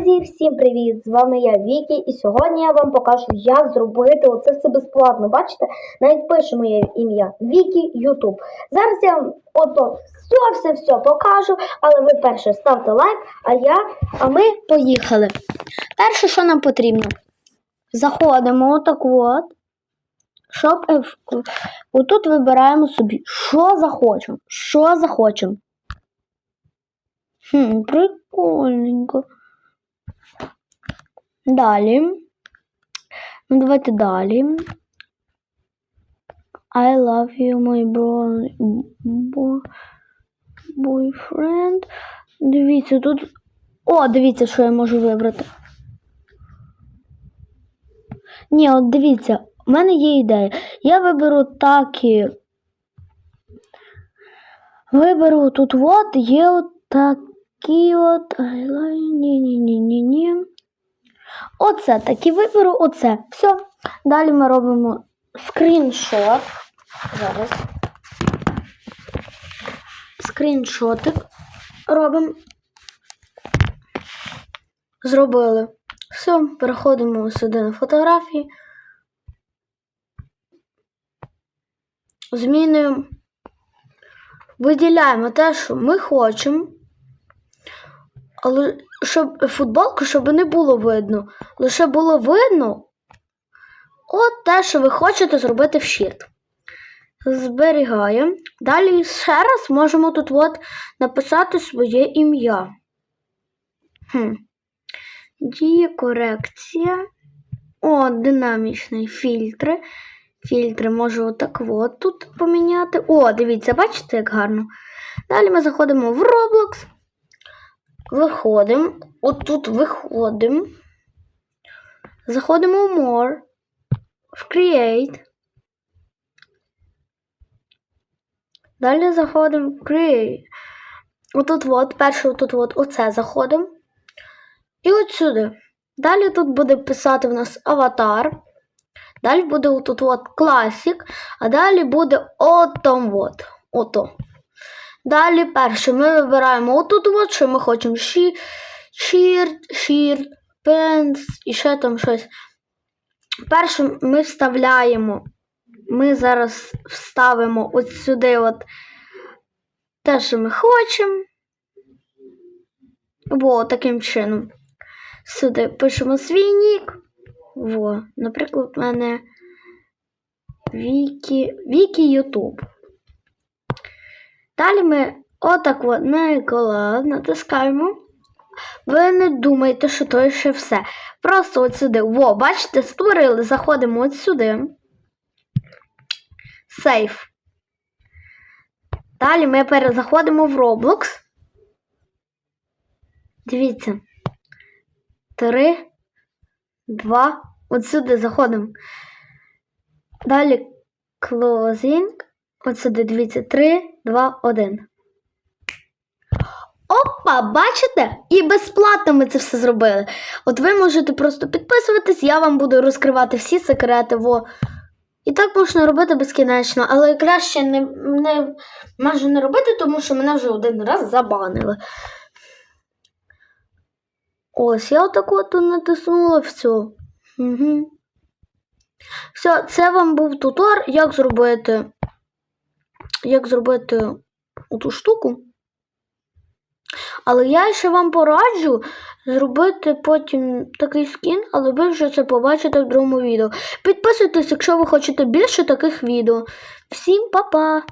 Друзі, всім привіт! З вами я Вікі, і сьогодні я вам покажу, як зробити оце все безплатно. Бачите, навіть пише моє ім'я Вікі Ютуб. Зараз я вам ото все, все, все покажу, але ви перше ставте лайк, а я, а ми поїхали. Перше, що нам потрібно, заходимо отак от. Щоб е, отут вибираємо собі, що захочемо, що захочемо. Хм, прикольненько. Далі. Ну, давайте далі. I love you, my bro... boyfriend. Дивіться, тут. О, дивіться, що я можу вибрати. Ні, от дивіться, в мене є ідея. Я виберу так і. Виберу тут от, є от такі от. Ні-ні-ні-ні-ні. Оце такі виберу, оце. Все. Далі ми робимо скріншот. Зараз. Скріншотик робимо. Зробили. Все, переходимо сюди на фотографії. Змінюємо. Виділяємо те, що ми хочемо. Але щоб футболку, щоб не було видно. Лише було видно от те, що ви хочете зробити в щит. Зберігаємо. Далі ще раз можемо тут от написати своє ім'я. Хм. Діє корекція. О, динамічний фільтри. Фільтри можу отак от тут поміняти. О, дивіться, бачите, як гарно. Далі ми заходимо в Roblox. Виходимо. Отут виходимо. Заходимо в More. В Create. Далі заходимо в Create. Отут от, перше отут от, оце заходимо. І от сюди. Далі тут буде писати в нас аватар. Далі буде отут от Classic, а далі буде отом от. Ото. Далі перше ми вибираємо отут от, що ми хочемо Shirt, Shirt, Shirt, Pants і ще там щось. Перше ми вставляємо. Ми зараз вставимо от сюди от те, що ми хочемо. Во, таким чином. Сюди пишемо свій нік. Во, наприклад, в мене Вікі, Вікі Ютуб. Далі ми отак от на екран натискаємо. Ви не думайте, що то ще все. Просто от сюди. Во, бачите, створили, заходимо от сюди. Сейф. Далі ми перезаходимо в Roblox. Дивіться. Три, два. От сюди заходимо. Далі closing. Сюди, дивіться, 3, 2, 1. Опа, бачите? І безплатно ми це все зробили. От ви можете просто підписуватись, я вам буду розкривати всі секрети. Во. І так можна робити безкінечно, але краще не, не майже не робити, тому що мене вже один раз забанили. Ось, я отак от натиснула все. Угу. Все, це вам був тутор, як зробити. Як зробити ту штуку. Але я ще вам пораджу зробити потім такий скін, але ви вже це побачите в другому відео. Підписуйтесь, якщо ви хочете більше таких відео. Всім па-па!